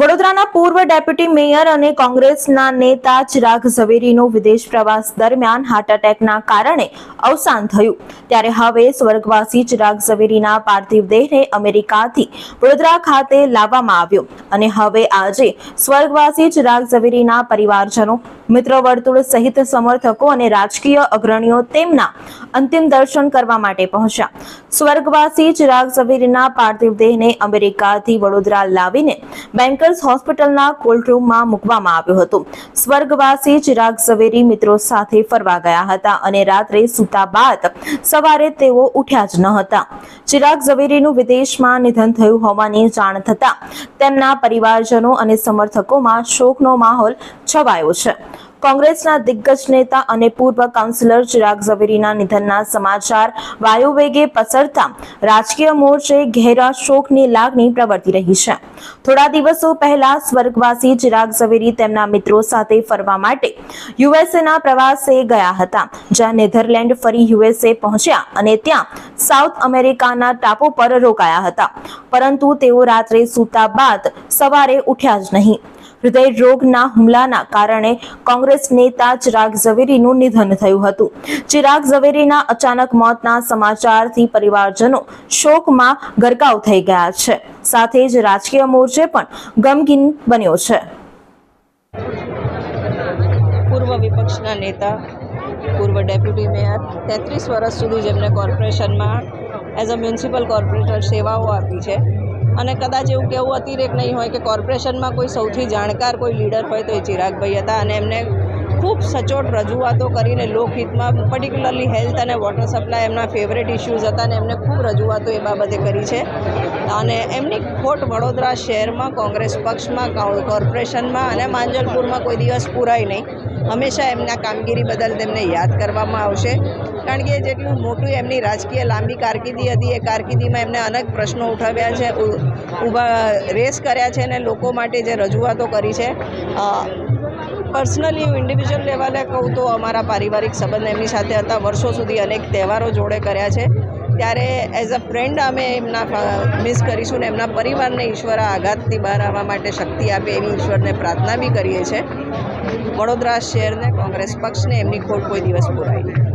વડોદરાના પૂર્વ deputy mayor અને કોંગ્રેસના નેતા ચિરાગ ઝવેરીનું વિદેશ પ્રવાસ દરમિયાન હાર્ટ એટેકના કારણે અવસાન થયું. ત્યારે હવે સ્વર્ગવાસી ચિરાગ ઝવેરીના પાર્થિવ દેહને અમેરિકાથી વડોદરા ખાતે લાવવામાં આવ્યો. અને હવે આજે સ્વર્ગવાસી ચિરાગ ઝવેરીના પરિવારજનો, મિત્ર વર્તુળ સહિત સમર્થકો અને રાજકીય અગ્રણીઓ તેમના અંતિમ દર્શન કરવા માટે પહોંચ્યા. સ્વર્ગવાસી ચિરાગ ઝવેરીના પાર્થિવ દેહને અમેરિકાથી વડોદરા લાવીને બેન્કર્સ હોસ્પિટલના કોલ્ડ રૂમમાં મૂકવામાં આવ્યો હતો. સ્વર્ગવાસી ચિરાગ ઝવેરી મિત્રો સાથે ફરવા ગયા હતા અને રાત્રે સૂતા બાદ સવારે તેઓ ઉઠ્યા જ ન હતા. ચિરાગ ઝવેરીનું વિદેશમાં નિધન થયું હોવાની જાણ થતા તેમના પરિવારજનો અને સમર્થકોમાં શોકનો માહોલ છવાયો છે. કોંગ્રેસના દિગ્ગજ નેતા અને પૂર્વ કાઉન્સિલર ચિરાગ ઝવેરીના નિધનના સમાચાર વાયુવેગે પસરતા રાજકીય મોરચે ઘેરા શોકની લાગણી પ્રવર્તી રહી છે. થોડા દિવસો પહેલા સ્વર્ગવાસી ચિરાગ ઝવેરી તેમના મિત્રો સાથે ફરવા માટે યુએસએના પ્રવાસે ગયા હતા, જ્યાં નેધરલેન્ડ ફરી યુએસએ પહોંચ્યા અને ત્યાં સાઉથ અમેરિકાના ટાપુ પર રોકાયા હતા. પરંતુ તેઓ રાત્રે સૂતા બાદ સવારે ઉઠ્યા જ નહીં. હૃદય રોગના હુમલાના કારણે કોંગ્રેસ નેતા ચિરાગ ઝવેરીનું નિધન થયું હતું. ચિરાગ ઝવેરીના અચાનક મોતના સમાચારથી પરિવારજનો શોકમાં ગરકાવ થઈ ગયા છે. સાથે જ રાજકીય મોરચે પણ ગમગીન બન્યો છે. પૂર્વ વિપક્ષના નેતા, પૂર્વ ડેપ્યુટી મેયર, તેત્રીસ વર્ષ સુધી જેમને કોર્પોરેશનમાં એઝ અ મ્યુનિસિપલ કોર્પોરેટર સેવાઓ આપી છે. અને કદાચ એવું કેવું અતિરેક નહીં હોય કે કોર્પોરેશનમાં કોઈ સૌથી જાણકાર કોઈ લીડર હોય તો એ ચિરાગભાઈ હતા અને એમને ખૂબ સચોટ રજૂઆતો કરીને લોકહિતમાં પર્ટિક્યુલરલી હેલ્થ અને વોટર સપ્લાય એમના ફેવરેટ ઇસ્યુઝ હતા અને એમને ખૂબ રજૂઆતો એ બાબતે કરી છે. અને એમની ખોટ વડોદરા શહેરમાં કોંગ્રેસ પક્ષમાં કોર્પોરેશનમાં અને માંજલપુરમાં કોઈ દિવસ પૂરાય નહીં. હંમેશા એમના કામગીરી બદલ તેમને યાદ કરવામાં આવશે. કારણ કે જેટલું મોટું એમની રાજકીય લાંબી કારકિર્દી હતી, એ કારકિર્દીમાં એમને અનેક પ્રશ્નો ઉઠાવ્યા છે ઊભા રેસ કર્યા છે અને લોકો માટે જે રજૂઆતો કરી છે. પર્સનલી ઇન્ડિવિજ્યુઅલ લેવલે કહું તો અમારા પારિવારિક સંબંધ એમની સાથે હતા, વર્ષો સુધી અનેક તહેવારો જોડે કર્યા છે. ત્યારે એઝ અ ફ્રેન્ડ અમે એમના મિસ કરીશું ને એમના પરિવારને ઈશ્વર આઘાતથી બહાર આવવા માટે શક્તિ આપે એવી ઈશ્વરને પ્રાર્થના બી કરીએ છીએ વડોદરા શહેરને, કોંગ્રેસ પક્ષને એમની ખોટ કોઈ દિવસ પૂરાય નહીં.